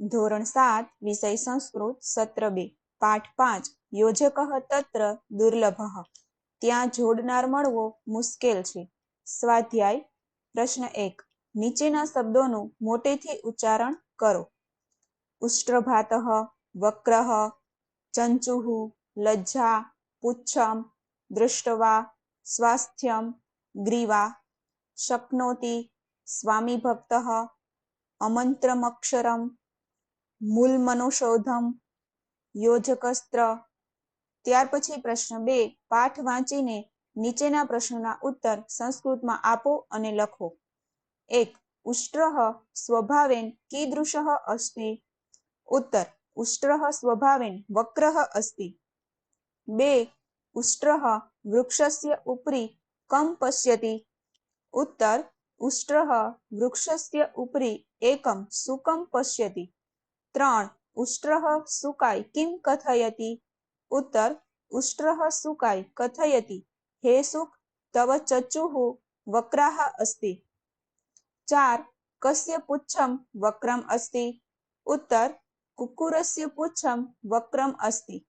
ધોરણ સાત, વિષય સંસ્કૃત, સત્ર બે. પાઠ પાંચ. યોજક તત્ર દુર્લભ. ત્યાં જોડનાર મળવો મુશ્કેલ છે. સ્વાધ્યાય. પ્રશ્ન એક. નીચેના શબ્દોનું મોટેથી ઉચ્ચારણ કરો. ઉષ્ટ્રભાત, વક્ર ચંચુહુ લજ્જા, પુચ્છમ, દૃષ્ટવા, સ્વાસ્થ્યમ, ગ્રીવા, શક્નોતિ, સ્વામી ભક્ત, અમંત્રમક્ષરમ મૂલમનોશોધમ, યોજકસ્ત્ર. ત્યાર પછી પ્રશ્ન બે, પાઠ વાંચીને નીચેના પ્રશ્નોના ઉત્તર સંસ્કૃતમાં આપો અને લખો. એક ઉષ્ટ્રહ સ્વભાવેન કીદૃશ અસ્તિ. ઉત્તર ઉષ્ટ્રહ સ્વભાવેન વક્રહ અસ્તિ. બે ઉષ્ટ્રહ વૃક્ષસ્ય ઉપરી કમ પશ્યતિ. ઉત્તર ઉષ્ટ્રહ વૃક્ષસ્ય ઉપરી એકમ સુકમ પશ્યતિ. त्राण उष्ट्रह सुकाय किम कथयती? उत्तर उष्ट्रह सुकाय कथयती। हे सुख तव चचुः वक्राह अस्ति। चार कस्य पुच्छम वक्रम अस्ति? उत्तर कुकुरस्य पुच्छम वक्रम अस्ति।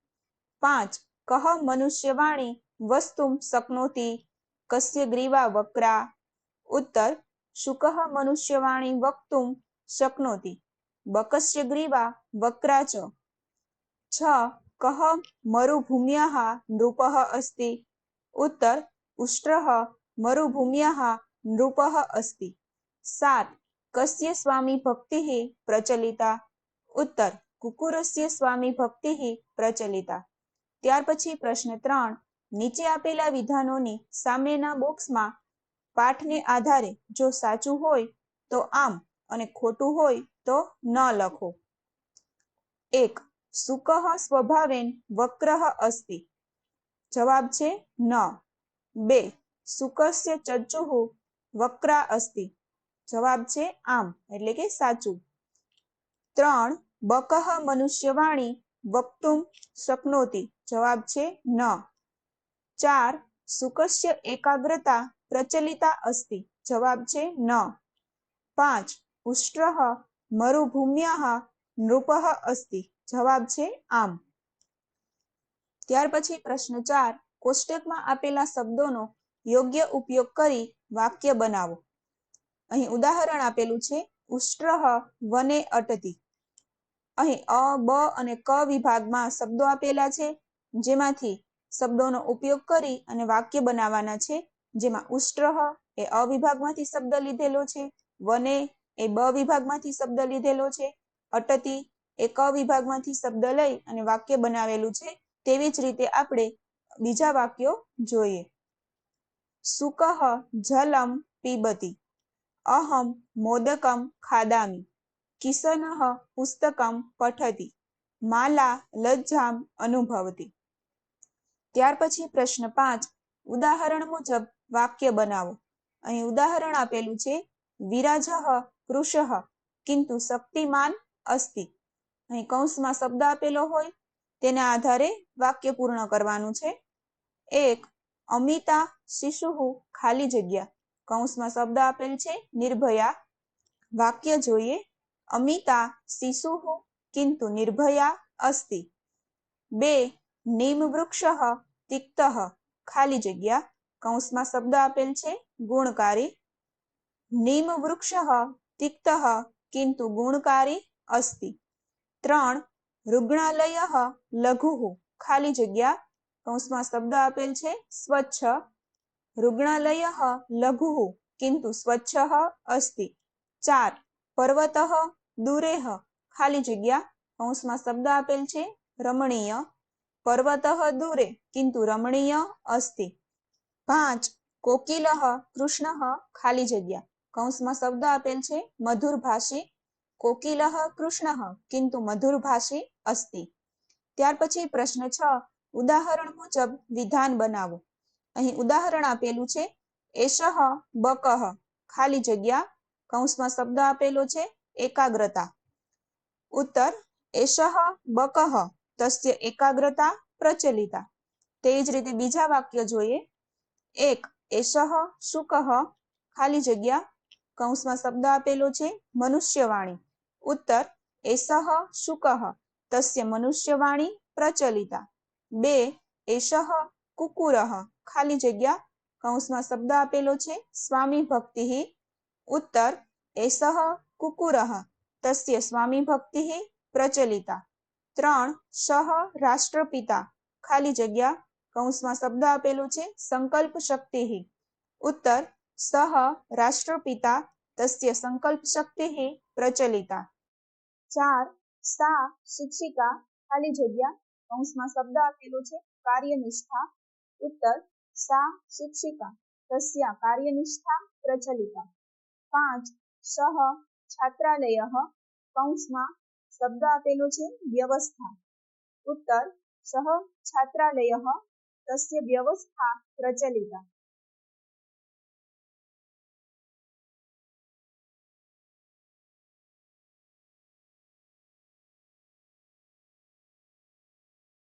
पाच कह मनुष्यवाणी वस्तुम शक्नोति? कस्य ग्रीवा वक्रा? उत्तर शुकः मनुष्यवाणी वक्तुम शक्नोति। બકસ્ય ગ્રીવા વક્રાચ. છ, કહ મરુભૂમ્ય નૃપ અસ્તિ. ઉત્તર ઉષ્ટ્રહ મરુભૂમ્ય નૃપ અસ્તિ. સાત કસ્ય સ્વામી ભક્તિ પ્રચલિતા. ઉત્તર, કુકુરસ્ય સ્વામી ભક્તિ પ્રચલિતા. ત્યાર પછી પ્રશ્ન ત્રણ, નીચે આપેલા વિધાનોની સામેના બોક્સમાં પાઠને આધારે જો સાચું હોય તો આમ. અને ખોટું હોય તો ન લખો. એક, સુકહ સ્વભાવેન વક્રહ અસ્તિ? જવાબ છે ન. બે, સુકસ્ય ચચુઃ વક્રા અસ્તિ? જવાબ છે આમ, એટલે કે સાચું. ત્રણ બકઃ મનુષ્યવાણી વક્તુમ શક્નોતિ? જવાબ છે ન. ચાર, સુકસ્ય એકાગ્રતા પ્રચલિતા અસ્તિ? જવાબ છે ન. પાંચ ઉષ્ટ્રઃ મરુભૂમ્ય નૃપ અસ્તિ. જવાબ છે આમ. ત્યાર પછી પ્રશ્ન ચાર, કોષ્ટકમાં આપેલા શબ્દોનો યોગ્ય ઉપયોગ કરી વાક્ય બનાવો. અહીં ઉદાહરણ આપેલું છે ઉષ્ટ્રહ વને અટતી. અહીં અ, બ અને ક વિભાગમાં શબ્દો આપેલા છે, જેમાંથી શબ્દોનો ઉપયોગ કરી અને વાક્ય બનાવવાના છે, જેમાં ઉષ્ટ્રહ એ અ વિભાગમાંથી શબ્દ લીધેલો છે, વને એ બ વિભાગમાંથી શબ્દ લીધેલો છે. અટતી એ ક વિભાગમાંથી શબ્દ લઈ અને વાક્ય બનાવેલું છે. તેવી જ રીતે આપણે બીજા વાક્યો જોઈએ. સુકહ જલમ પીબતી. અહમ મોદકમ ખાદામી. કિશનઃ પુસ્તકમ પઠતી. માલા લજ્જામ અનુભવતી. ત્યાર પછી પ્રશ્ન પાંચ. ઉદાહરણ મુજબ વાક્ય બનાવો. અહીં ઉદાહરણ આપેલું છે. વિરાજઃ પુરુષઃ કિંતુ શક્તિમાન અસ્તિ. અહીં કૌંસમાં શબ્દ આપેલો હોય, તેના આધારે વાક્ય પૂર્ણ કરવાનું છે. એક, અમિતા શિશુ ખાલી જગ્યા. કૌંસમાં શબ્દ આપેલ છે, નિર્ભયા. વાક્ય જોઈએ, અમિતા શિશુ કિંતુ નિર્ભયા અસ્તિ. બે નીમ વૃક્ષ તિક્ત, ખાલી જગ્યા. કૌંસમાં શબ્દ આપેલ છે, ગુણકારી. નીમ વૃક્ષ તિક્ત કિંતુ ગુણકારી અસ્તિ ત્રણ રુગ્ણાલય લઘુ ખાલી જગ્યા કૌંસમાં શબ્દ આપેલ છે સ્વચ્છ રુગ્ણાલય લઘુ કિંતુ સ્વચ્છ અસ્તિ ચાર પર્વત દૂરેહ ખાલી જગ્યા કૌંસમાં શબ્દ આપેલ છે રમણીય પર્વત દૂરે કિંતુ રમણીય અસ્તિ પાંચ કોકિલ કૃષ્ણ ખાલી જગ્યા કૌંસમાં શબ્દ આપેલ છે મધુરભાષી કોકિલ કૃષ્ણ, કિંતુ મધુરભાષી અસ્તિ. ત્યાર પછી પ્રશ્ન છ, ઉદાહરણ મુજબ વિધાન બનાવો. અહીં ઉદાહરણ આપેલું છે એશહ બકહ ખાલી જગ્યા, કૌંસમાં શબ્દ આપેલો છે, એકાગ્રતા. ઉત્તર એશહ બકહ તસ્ય એકાગ્રતા પ્રચલિતા. તે જ રીતે બીજા વાક્ય જોઈએ. એક એશહ શુકહ ખાલી જગ્યા કૌંસમાં શબ્દ આપેલો છે, મનુષ્યવાણી. ઉત્તર, એસહ શુકહ, તસ્ય મનુષ્યવાણી પ્રચલિતા. બે એશહ કુકુરહ, ખાલી જગ્યા, કૌંસમાં શબ્દ આપેલો છે, સ્વામી ભક્તિ. ઉત્તર, એસહ કુકુરહ, તસ્ય સ્વામી ભક્તિ પ્રચલિતા. ત્રણ, સહ રાષ્ટ્રપિતા, ખાલી જગ્યા, કૌંસમાં શબ્દ આપેલો છે, સંકલ્પ શક્તિ. ઉત્તર સહ રાષ્ટ્રપિતા તસ્ય સંકલ્પ શક્તિ પ્રચલિતા. ચાર, સા શિક્ષિકા ખાલી જગ્યા કૌંસમાં શબ્દ આપેલો છે, કાર્યનિષ્ઠા. ઉત્તર, સા શિક્ષિકા તસ્યા કાર્યનિષ્ઠા પ્રચલિતા. પાંચ, સહ છાત્રાલય કૌંસમાં શબ્દ આપેલો છે, વ્યવસ્થા. ઉત્તર, સહ છાત્રાલય, તસ્ય વ્યવસ્થા પ્રચલિતા.